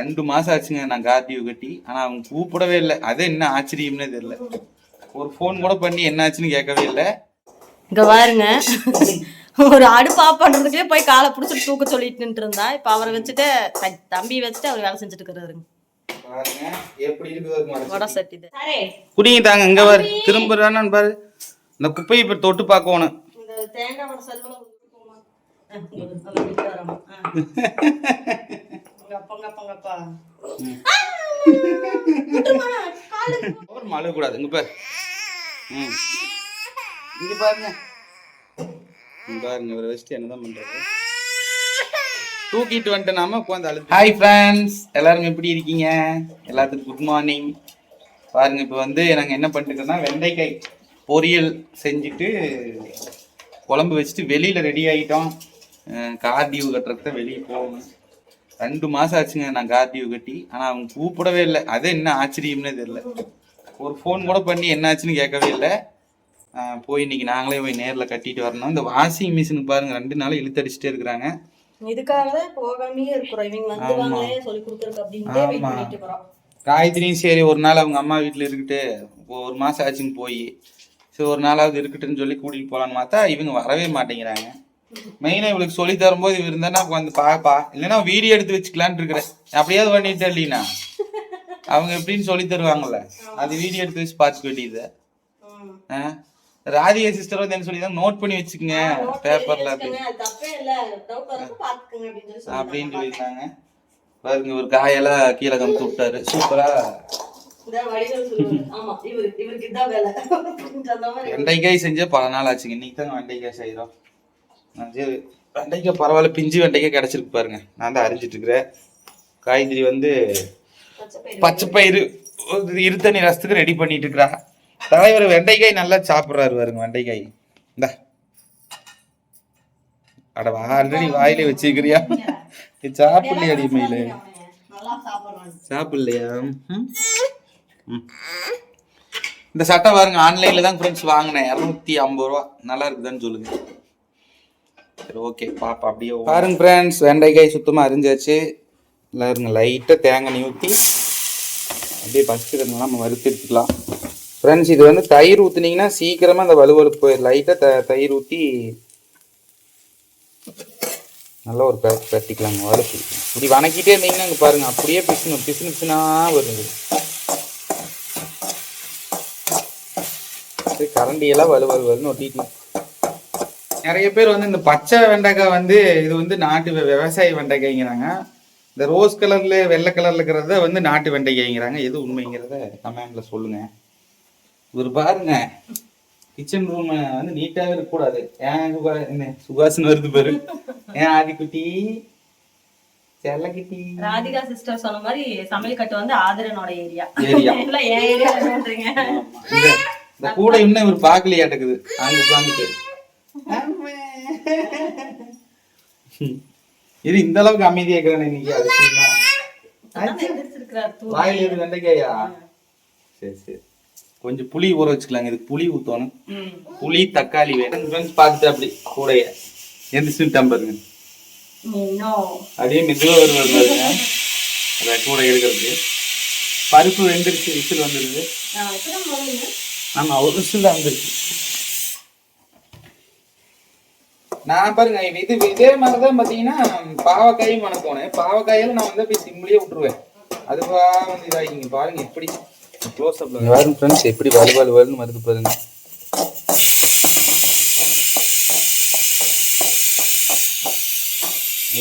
ரெண்டு மாசம் ஆச்சுங்க நான் கார்டியோ கட்டி ஆனா அவங்க கூப்பிடவே இல்லை. அது என்ன ஆச்சரியம்னே தெரியல. ஒரு ஃபோன் கூட பண்ணி என்ன ஆச்சுன்னு கேட்கவே இல்லை. இங்க பாருங்க. ஒரு அடுப்பு ஆஃப் பண்றதுக்கே போய் காலை பிடிச்சிட்டு தூக்க சொல்லிட்டு இருந்தா இப்ப அவரை வச்சுட்டு தம்பி வச்சுட்டு அவர் வேலை செஞ்சுட்டு இருக்கிறாருங்க பாருங்க. எப்படி இருக்குது வடை சட்டி சரி குடிங்க தாங்க இங்க பாரு. திரும்புறான்னு பாரு. இந்த குப்பையை இப்ப தொட்டு பார்க்கணும். தேங்காய் வடை செல்வம் பொங்கப்பா ஒரு மழை கூடாது இங்க பாரு. ம். இங்க பாருங்க. இங்க பாருங்க இவரை வச்சுட்டு என்னதான் பண்றது? தூக்கிட்டு வந்துட்டு நாம உட்காந்து அழுது ஹாய் ஃப்ரெண்ட்ஸ் எல்லாரும் எப்படி இருக்கீங்க? எல்லாத்துக்கும் குட் மார்னிங் பாருங்க இப்போ வந்து நாங்கள் என்ன பண்ணிட்டுருக்கோம்னா வெண்டைக்காய் பொரியல் செஞ்சுட்டு குழம்பு வச்சுட்டு வெளியில் ரெடி ஆகிட்டோம் கார்டியூ கட்டுறதுக்கு வெளியே போகணும். ரெண்டு மாதம் ஆச்சுங்க நான் கார்டியூ கட்டி. ஆனால் அவங்க கூப்பிடவே இல்லை. அது என்ன ஆச்சரியம்னே தெரியல. ஒரு ஃபோன் கூட பண்ணி என்ன ஆச்சுன்னு கேட்கவே இல்லை. போய் இன்னைக்கு நாங்களே போய் நேரில் கட்டிட்டு வரணும். இந்த வாஷிங் மிஷினுக்கு பாருங்க ரெண்டு நாள் இழுத்தடிச்சிட்டே இருக்கிறாங்க. இதுக்காக தான் போகாமயே இருக்கிறோம். இவங்க வந்துருவாங்களே சொல்லி கொடுக்குறதுக்கு அப்படின்ட்டு வெயிட் ஆமா. பண்ணிட்டு இருக்கிறோம். காயத்ரியும் சரி ஒரு நாள் அவங்க அம்மா வீட்டில் இருக்கட்டு ஒரு மாதம் ஆச்சுன்னு போய். சரி ஒரு நாளாவது இருக்கட்டுன்னு சொல்லி கூட்டிகிட்டு போகலான்னு பார்த்தா இவங்க வரவே மாட்டேங்கிறாங்க. மெயினாக இவளுக்கு சொல்லி தரும்போது இவர் இருந்தா வந்து பாப்பா. இல்லைன்னா வீடியோ எடுத்து வச்சுக்கலான்னு இருக்கிறேன். அப்படியாவது பண்ணிட்டு இல்லைனா அவங்க எப்படின்னு சொல்லி தருவாங்கல்ல. அது வீடியோ எடுத்து வச்சு பார்த்துக்க வேண்டியது? ராதிகா சிஸ்டர் வந்து என்ன சொல்லி நோட் பண்ணி வச்சுக்கோங்க. பேப்பர்ல அப்படின்னு சொல்லி அப்படின்னு சொல்லியிருந்தாங்க. பாருங்க ஒரு காயெல்லாம் கீழே கமுத்து விட்டாரு. சூப்பரா வெண்டைக்காய் செஞ்சே பல நாள் ஆச்சுங்க. இன்னைக்கு தாங்க வெண்டைக்காய் செய்கிறோம் சரி வெண்டைக்காய் பரவாயில்ல பிஞ்சு வெண்டைக்காய் கிடச்சிருக்கு பாருங்க. நான் தான் அரிஞ்சிட்டு இருக்கிறேன். காய்கறி வந்து பச்சை பயிறு. பச்சை பயிறு ஒரு இருத்தண்ணி ரசத்துக்கு ரெடி பண்ணிட்டு இருக்கிறா தலைவர் வெண்டைக்காய் நல்லா சாப்பிட்றாரு பாருங்க வெண்டைக்காய். இந்தா. அட ஆல்ரெடி வாயிலே வச்சுக்கிறியா சாப்பிடலையா அடிமையில? சாப்பிடலையா. இந்த சட்டை பாருங்க ஆன்லைன்ல தான் ஃப்ரெண்ட்ஸ் வாங்கினேன். இரநூத்தி ஐம்பது ரூபா. நல்லா இருக்குதான்னு சொல்லுங்க. சரி ஓகே பாப்பா அப்படியே பாருங்க ஃப்ரெண்ட்ஸ் வெண்டைக்காய் சுத்தமாக அரிஞ்சாச்சு. நல்லா இருங்க லைட்டாக தேங்காய் நீ ஊற்றி அப்படியே பசிக்கிறதுனால நம்ம வறுத்து எடுத்துக்கலாம். ஃப்ரெண்ட்ஸ் இது வந்து தயிர் ஊற்றுனீங்கன்னா சீக்கிரமாக அந்த வலுவலுப்பு போயிடும். லைட்டாக த தயிர் ஊற்றி நல்லா ஒரு பேக் பரட்டிக்கலாங்க வறுத்து இப்படி வணக்கிட்டே இருந்தீங்கன்னா இங்கே பாருங்க அப்படியே பிசுனு பிசுனு பிசுனா வருது. சரி கரண்டியெல்லாம் வலு வலு வலுன்னு ஒட்டிட்டு நிறைய பேர் வந்து இந்த பச்சை வெண்டைக்காய் வந்து இது வந்து நாட்டு விவசாய வெண்டைக்காய்ங்கிறாங்க. இந்த ரோஸ் கலர்ல வெள்ளை கலர்ல இருக்கிறத வந்து நாட்டு வெண்டைக்காய்ங்கிறாங்க. எது உண்மைங்கிறத கமெண்ட்ல சொல்லுங்க. இவர் பாருங்க. கிச்சன் ரூம் வந்து நீட்டாவே இருக்கக்கூடாது. ஏன் சுகாசன் வருது பாரு. ஏன் ஆதிக்குட்டி? ராதிகா சிஸ்டர் சொன்ன மாதிரி சமையல் கட்டு வந்து ஆதரனோட ஏரியா ஏரியா. இந்த கூட இன்னும் இவர் பார்க்கலையாட்டுக்குது. அங்க உட்காந்துட்டு இது இந்த அளவுக்கு அமைதியா இருக்கிறேன் இன்னைக்கு வாயில இருந்து வெண்டைக்காயா? சரி சரி. கொஞ்சம் புளி ஊற வச்சுக்கலாங்க. இதுக்கு புளி ஊத்தணும். ம். புளி தக்காளி வேணும் ஃப்ரெண்ட்ஸ் பார்த்துட்டு அப்படி கூடைய எந்திரிச்சுட்டான் பாருங்க. இன்னும் அப்படியே மெதுவா வருவார் பாருங்க. அதை கூட எடுக்கிறதுக்கு பருப்பு வெந்துருச்சு விசில் வந்துருது. நான் இப்பதான் முதல்ல. ஆமா ஒரு விசில் தான் வந்துருச்சு. நான் பாருங்க இது இதே மாதிரிதான் பாத்தீங்கன்னா பாவக்காயும் வணக்கணும் பாவக்காயில நான் வந்து அப்படியே சிம்லியே விட்டுருவேன். அதுவா வந்து இதாகிங்க பாருங்க எப்படி க்ளோஸ் அப்ல பாருங்க ஃப்ரெண்ட்ஸ் எப்படி வலு வலு வலுன்னு வருது பாருங்க.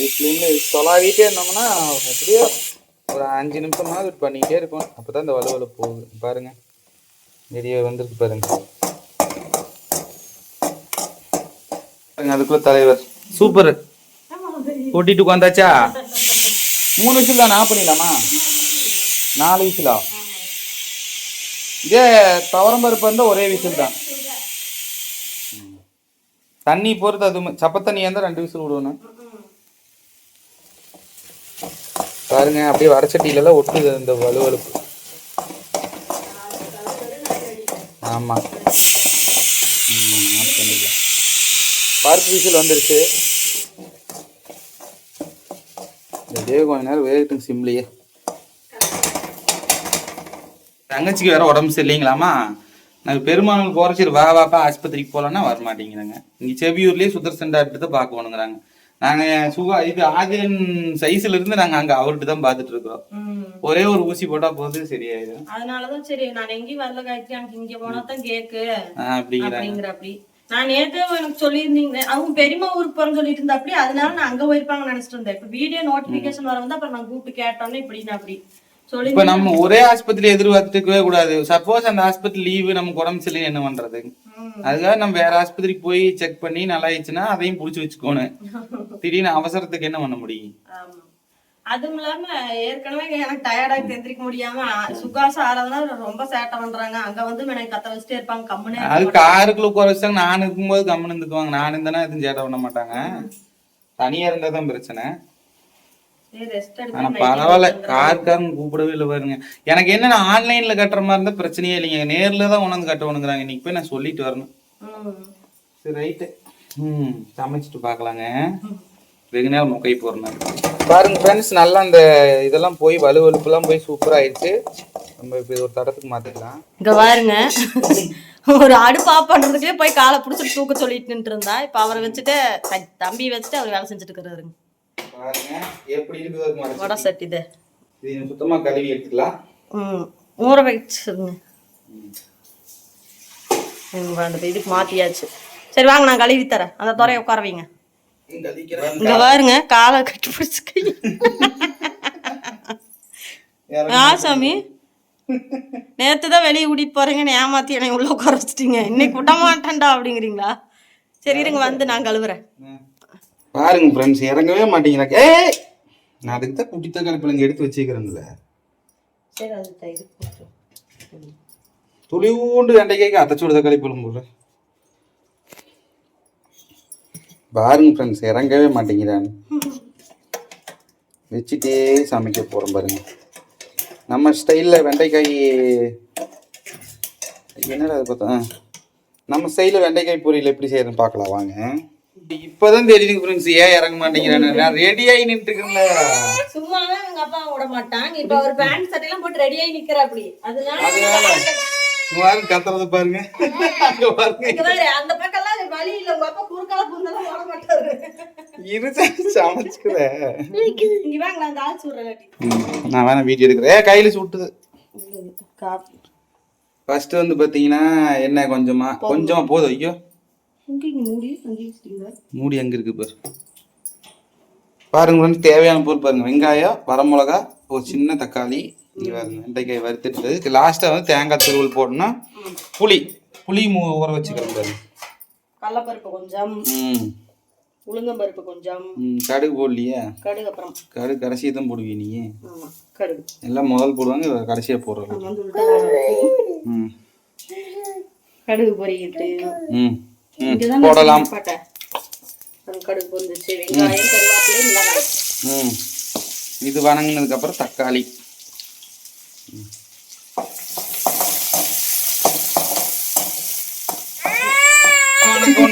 ஃப்ளேமில் தொலாவிட்டே இருந்தோம்னா அப்படியே ஒரு அஞ்சு நிமிஷமாவது பண்ணிக்கிட்டே இருக்கும் அப்போ தான் இந்த வலுவலு போகுது. பாருங்க நிறைய வந்திருக்கு பாருங்க பாருங்க அதுக்குள்ள தலைவர். சூப்பர் கூட்டிட்டு உட்காந்தாச்சா மூணு விசில் தான் பண்ணிடலாமா நாலு விசிலா. இதே துவரம் பருப்பு இருந்தால் ஒரே விசில் தான். தண்ணி பொறுத்து அது ம- சப்ப தண்ணி இருந்தால் ரெண்டு விசில் விடணும். பாருங்க அப்படியே வடச்சட்டியிலலாம் ஒட்டுது இந்த வலுவலுப்பு. ஆமா ம், ஆஃப் பண்ணிடலாம். பருப்பு விசில் வந்துருச்சு. இதே கொஞ்ச நேரம் வேகட்டும் சிம்லியே தங்கச்சிக்கு வேற உடம்பு சரியில்லைங்களாமா? நாங்கள் பெருமாள் போகிற சரி வா வாப்பா ஆஸ்பத்திரிக்கு போகலான்னா வர மாட்டேங்கிறாங்க இங்கே செவியூர்லேயே சுதர்சன் டாக்டர் தான் பார்க்கணுங்கிறாங்க. நாங்கள் சுகா இது ஆதியன் சைஸ்ல இருந்து நாங்கள் அங்கே அவர்கிட்ட தான் பார்த்துட்டு இருக்கிறோம். ம். ஒரே ஒரு ஊசி போட்டால் போது சரியாயிடும் அதனாலதான் சரி நான் எங்கேயும் வரல காய்ச்சி அங்க இங்க போனா தான் கேக்கு அப்படிங்கிறாங்க. அப்படிங்கிற அப்படி நான் நேத்து எனக்கு சொல்லியிருந்தீங்க. அவங்க பெரியம்மா ஊருக்கு போறேன்னு சொல்லிட்டு இருந்தா அப்படி. அதனால நான் அங்க போயிருப்பாங்கன்னு நினைச்சிட்டு இருந்தேன். இப்ப வீடியோ நோட்டிபிகேஷன் வர வந்து அப்புறம் நான் கூப்பிட்டு கேட்டோன்னே இப்படின்னு அப்படி இப்ப நம்ம ஒரே ஆஸ்பத்திரி எதிர்பார்த்துக்கவே கூடாது. சப்போஸ் அந்த ஆஸ்பத்திரி லீவு நமக்கு உடம்பு சரியில்லை என்ன பண்றது. அதுக்காக நம்ம வேற ஆஸ்பத்திரிக்கு போய் செக் பண்ணி நல்லா ஆயிடுச்சுன்னா அதையும் புடிச்சு வச்சுக்கோணும். திடீர்னு அவசரத்துக்கு என்ன பண்ண முடியும். அதுவும் இல்லாம ஏற்கனவே எனக்கு டயர்டாகி தெரிஞ்சிக்க முடியாம சுகாசம் ஆறாவதுனா ரொம்ப சேட்டை பண்றாங்க. அங்க வந்து எனக்கு கத்த வச்சுட்டே இருப்பாங்க. கம்முனே அது காருக்குள்ள உட்கார வச்சாங்க நான் இருக்கும்போது கம்மன் இருந்துக்குவாங்க. நான் இருந்தேன்னா எதுவும் சேட்டை பண்ண மாட்டாங்க. தனியா இருந்தா தான் பிரச்சனை. ஆனா பரவாயில்ல. கார்காரன் கூப்பிடவே இல்லை பாருங்க. எனக்கு என்ன ஆன்லைன்ல கட்டுற மாதிரி இருந்தா பிரச்சனையே இல்லைங்க. நேர்ல தான் உணர்ந்து கட்டணுங்கிறாங்க இன்னைக்கு போய் நான் சொல்லிட்டு வரணும். சரி ரைட்டு ம் சமைச்சிட்டு பார்க்கலாங்க. வெகு நேரம் முக்கை போடுறேன் பாருங்க ஃப்ரெண்ட்ஸ் நல்லா அந்த இதெல்லாம் போய் வலுவலுப்புலாம் போய் சூப்பர் ஆயிடுச்சு. நம்ம இப்போ இது ஒரு தடத்துக்கு மாத்திக்கலாம். இங்க பாருங்க. ஒரு அடுப்பு ஆஃப் பண்றதுக்கே போய் காலை புடிச்சிட்டு தூக்க சொல்லிட்டு இருந்தா இப்ப அவரை வச்சுட்டு தம்பி வச்சுட்டு அவர் வேலை செஞ்சுட்டு இருக்கிறாருங்க பாருங்க எப்படி இருக்குது வடை மடை சட்டி இது. இது சுத்தமா கழுவி எடுத்துக்கலாம். ம் ஊற வச்சிருங்க. இதுக்கு மாத்தியாச்சு. சரி வாங்க நான் கழுவி தரேன். அந்த துறையை உட்கார வைங்க. இங்க பாருங்க காலை கட்டி பிடிச்சு கை. ஆ சாமி. நேத்து தான் வெளியே கூட்டிட்டு போறீங்கன்னு ஏமாத்தி என்னை உள்ள உட்கார வச்சிட்டீங்க. இன்னைக்கு விட மாட்டேன்டா அப்படிங்கிறீங்களா? சரி இருங்க வந்து நான் கழுவுறேன். பாருங்க ஃப்ரெண்ட்ஸ் இறங்கவே மாட்டேங்கிறாங்க ஏய் நான் அதுக்கு தான் குட்டி தக்காளி பழங்க எடுத்து வச்சுக்கிறேன்ல. சரி அது. துளி ஊண்டு வெண்டைக்காய்க்கு அத்தச்சோடு தக்காளி பழம் போடுறேன் பாருங்க ஃப்ரெண்ட்ஸ் இறங்கவே மாட்டேங்கிறான். வச்சுட்டே சமைக்க போகிறோம் பாருங்க. நம்ம ஸ்டைலில் வெண்டைக்காய் என்னடா அது பார்த்தா. நம்ம ஸ்டைலில் வெண்டைக்காய் பொரியல் எப்படி செய்யறதுன்னு பார்க்கலாம் வாங்க. இப்போதான் தெரியுதுங்க ஃப்ரெண்ட்ஸ் ஏன் இறங்க மாட்டேங்கிறானு நான் ரெடியாகி நின்றுருக்கேன்ல சும்மாவே எங்க அப்பா விட மாட்டாங்க இப்ப அவர் பேண்ட் சட்டையெல்லாம் போட்டு ரெடியாகி நிக்கிற அப்படி. அதனால கத்துறது பாருங்க. அங்க பாருங்க. அந்த பக்கம்லாம் வழி இல்ல உங்க அப்பா குறுக்கால புந்தெல்லாம் போட மாட்டாரு. இங்க வாங்க நான் தாளிச்சு விடுறேன் நான் வேணா வீடியோ எடுக்கிறேன். ஏ கையில சுட்டுது. காப்பி. ஃபர்ஸ்ட் வந்து பாத்தீங்கன்னா என்ன கொஞ்சமா? கொஞ்சமா போதும். ஐயோ. மூடி அங்கே இருக்கு பாரு? பாருங்க தேவையான பொருள் பாருங்க. வெங்காயம் வரமிளகா ஒரு சின்ன தக்காளி வெண்டைக்காய் வறுத்துட்டு லாஸ்டா வந்து தேங்காய் துருவல் போடணும் புளி. புளி மூ- ஊற வச்சுக்கிறேன் பாருங்க. கடலப்பருப்பு கொஞ்சம் ம். உளுந்தம்பருப்பு கொஞ்சம். ம், கடுகு போடலையே? கடுகு அப்புறம். கடுகு கடைசியை தான் போடுவீ நீ? கடுகு. எல்லாம் முதல் போடுவாங்க இவ கடைசியா போடுறாங்க கடுகு பொரிக்கிட்டு ம் ம். இங்கதான் போடலாம். கடுகு பொரிஞ்சிச்சு வெங்காயம் கருவேப்பிலை மிளகாய். இது வணங்கினதுக்கு அப்புறம் தக்காளி ம்.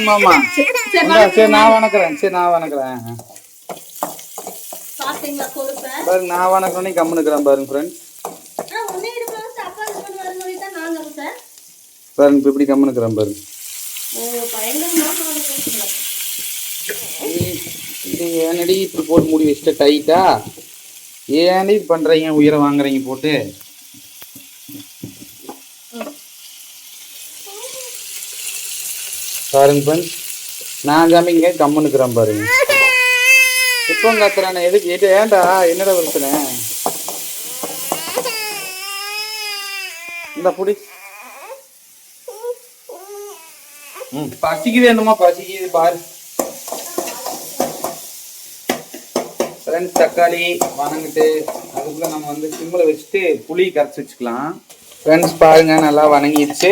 வணக்கம் மாமா இந்தா, சரி நான் வணக்குறேன் சரி நான் வணக்குறேன். பாருங்க நான் வணக்கணும்னே கம்முனுக்குறேன் பாருங்க ஃப்ரெண்ட் உடனே எடுப்பா அப்பா இது பண்ணுவாருன்னு சொல்லி தான் நாங்க சார் பாருங்க இப்போ எப்படி கம்முனுக்குறேன் பாருங்க. இது ஏனடி இப்படி போட்டு மூடி வச்சுட்ட டைட்டா ஏன்டி இது பண்றீங்க உயிரை வாங்குறீங்க போட்டு? பாருங்க ஃப்ரெண்ட்ஸ் நான் ஜாமிங்க கம்முன்னுக்குறேன் பாருங்க. இப்போ கத்துறானே எதுக்கு எது ஏன்டா? என்னடா பிரச்சனை? இந்த புடி. ம் பசிக்குது என்னமா பசிக்குது பாரு. ஃப்ரெண்ட்ஸ் தக்காளி வணங்கிட்டு அதுக்குள்ள நம்ம வந்து சிம்மில் வச்சுட்டு புளி கரைச்சி வச்சுக்கலாம். ஃப்ரெண்ட்ஸ் பாருங்க நல்லா வணங்கிடுச்சு.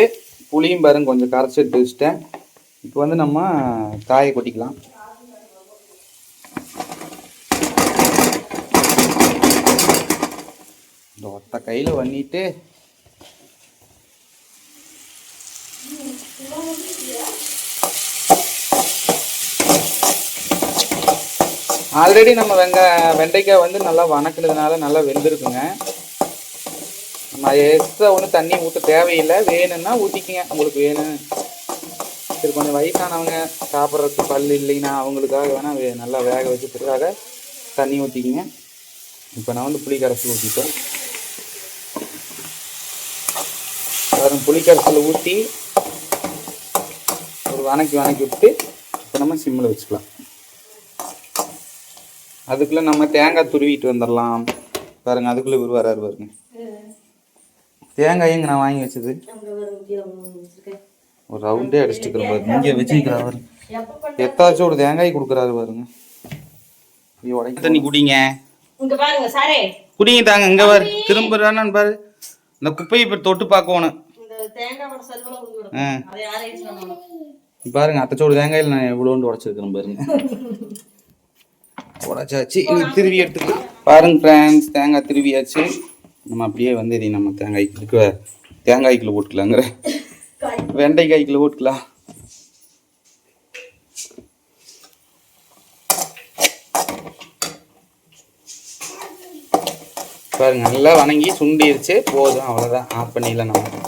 புளியும் பாருங்க கொஞ்சம் கரைச்சி எடுத்து வச்சுட்டேன். இப்போ வந்து நம்ம காயை கொட்டிக்கலாம். இந்த ஒத்த கையில் பண்ணிட்டு ஆல்ரெடி நம்ம வெங்க வெண்டைக்காய் வந்து நல்லா வணக்கினதுனால நல்லா வெந்திருக்குங்க. நம்ம எக்ஸ்ட்ரா ஒன்றும் தண்ணி ஊற்ற தேவையில்லை. வேணும்னா ஊற்றிக்கிங்க உங்களுக்கு வேணும். சரி கொஞ்சம் வயசானவங்க சாப்பிட்றதுக்கு பல் இல்லைன்னா அவங்களுக்காக வேணால் நல்லா வேக வச்சுக்கிறதுக்காக தண்ணி ஊற்றிக்கிங்க இப்போ நான் வந்து புளி கரைசல் ஊற்றிட்டேன் வரும் புளி கரைசலை ஊற்றி ஒரு வணக்கி வணக்கி விட்டு இப்போ நம்ம சிம்மில் வச்சுக்கலாம். அதுக்குள்ளே நம்ம தேங்காய் துருவிட்டு வந்துடலாம். பாருங்க அதுக்குள்ளே இவர் வராரு பாருங்க. தேங்காய் எங்க நான் வாங்கி வச்சது. ஒரு ரவுண்டே அடிச்சுட்டு பாருங்க இங்கே வச்சுக்கிறாரு பாருங்க எத்தாச்சும் ஒரு தேங்காய் கொடுக்குறாரு பாருங்க. ஐயோ, உடைக்க தண்ணி குடிங்க? இங்க பாருங்க சாரே. குடிங்க தாங்க. இங்க பாரு. திரும்புறானு பாரு. இந்த குப்பையை இப்போ தொட்டு பார்க்கணும் ஆ. பாருங்க அத்தச்சோடு தேங்காயில் நான் எவ்வளோண்டு உடச்சிருக்கிறேன் பாருங்க. உடச்சாச்சு. இனி திருவி எடுத்துக்கலாம் பாருங்க ஃப்ரெண்ட்ஸ் தேங்காய் திருவியாச்சு. நம்ம அப்படியே வந்து இதை நம்ம தேங்காய்க்கு இருக்க தேங்காய்க்குள்ள போட்டுக்கலாங்கிற. வெண்டைக்காய்க்குள்ள போட்டுக்கலாம் பாருங்க நல்லா வணங்கி சுண்டிருச்சு. போதும் அவ்வளோதான் ஆஃப் பண்ணிடலாம் நம்ம.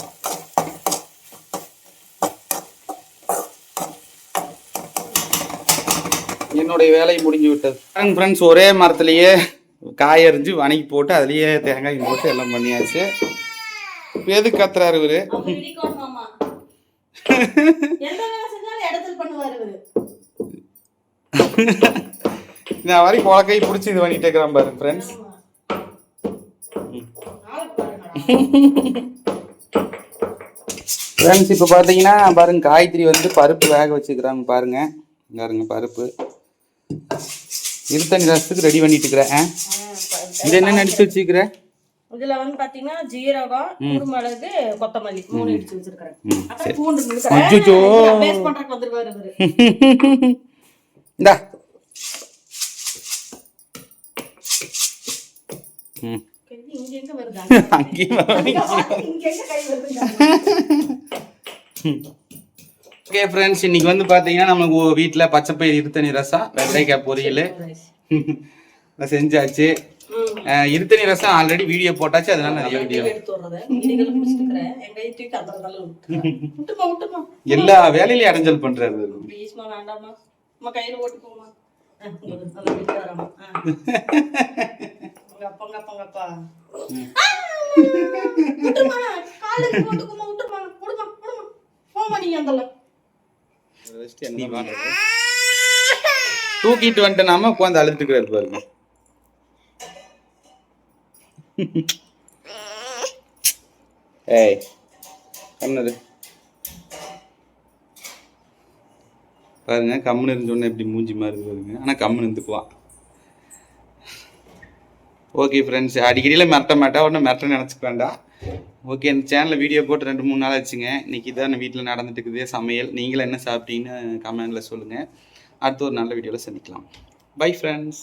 என்னுடைய வேலை முடிஞ்சு விட்டது. ஃப்ரெண்ட்ஸ் ஒரே மரத்துலேயே காய் அரிஞ்சு வணக்கி போட்டு அதுலேயே தேங்காய் போட்டு எல்லாம் பண்ணியாச்சு. எது கத்துறாரு இவரு? நான் வரை குழக்கை பிடிச்சி இது பண்ணிட்டு இருக்கிறான் பாரு ஃப்ரெண்ட்ஸ் ஃப்ரெண்ட்ஸ் இப்போ பார்த்தீங்கன்னா பாருங்க காய்கறி வந்து பருப்பு வேக வச்சுக்கிறாங்க பாருங்க. இங்க பாருங்க பருப்பு இருத்தண்ணி ரசத்துக்கு ரெடி பண்ணிட்டு இருக்கிறேன்? இது என்ன எடுத்து வச்சுக்கிற இதுல வந்து பாத்தீங்கன்னா ஜீரகம் குருமிளகு கொத்தமல்லி மூணு இடிச்சு வச்சிருக்கிறேன். அப்புறம் பூண்டு. பேஸ்ட் பண்றதுக்கு வந்துருவாரு இவரு. இந்தா. ம். கை இங்க எங்க வருது? அங்கேயும் வர இங்க எங்க கை வருது? ஓகே ஃப்ரெண்ட்ஸ் இன்னைக்கு வந்து பார்த்தீங்கன்னா நம்ம வீட்டில் பச்சைப்பயிர் இருத்தணி ரசம் வெண்டைக்காய் பொரியல். செஞ்சாச்சு. அஹ், இருத்தணி ரசம் ஆல்ரெடி வீடியோ போட்டாச்சு அதனால நிறைய வீடியோ எல்லா வேலையிலையும் இடைஞ்சல் பண்றாரு. தூக்கிட்டு வந்துட்டு நாம உட்காந்து அழுதுட்டுக்கிறாரு பாருங்க. ஏய் கம்னரு பாருங்க கம்முன்னு இருந்து இப்படி மூஞ்சி மாதிரி பாருங்க. ஆனால் கம்முன்னு இருந்துக்குவான் ஓகே ஃப்ரெண்ட்ஸ் அடிக்கடியில் மிரட்ட மாட்டா உடனே மிரட்ட நினச்சிக்க வேண்டாம் ஓகே இந்த சேனலில் வீடியோ போட்டு ரெண்டு மூணு நாள் ஆச்சுங்க. இன்றைக்கி தான் வீட்டில் நடந்துட்டு இருக்குது சமையல். நீங்களும் என்ன சாப்பிட்டீங்கன்னு கமெண்டில் சொல்லுங்கள் அடுத்து ஒரு நல்ல வீடியோவில் சந்திக்கலாம். Bye friends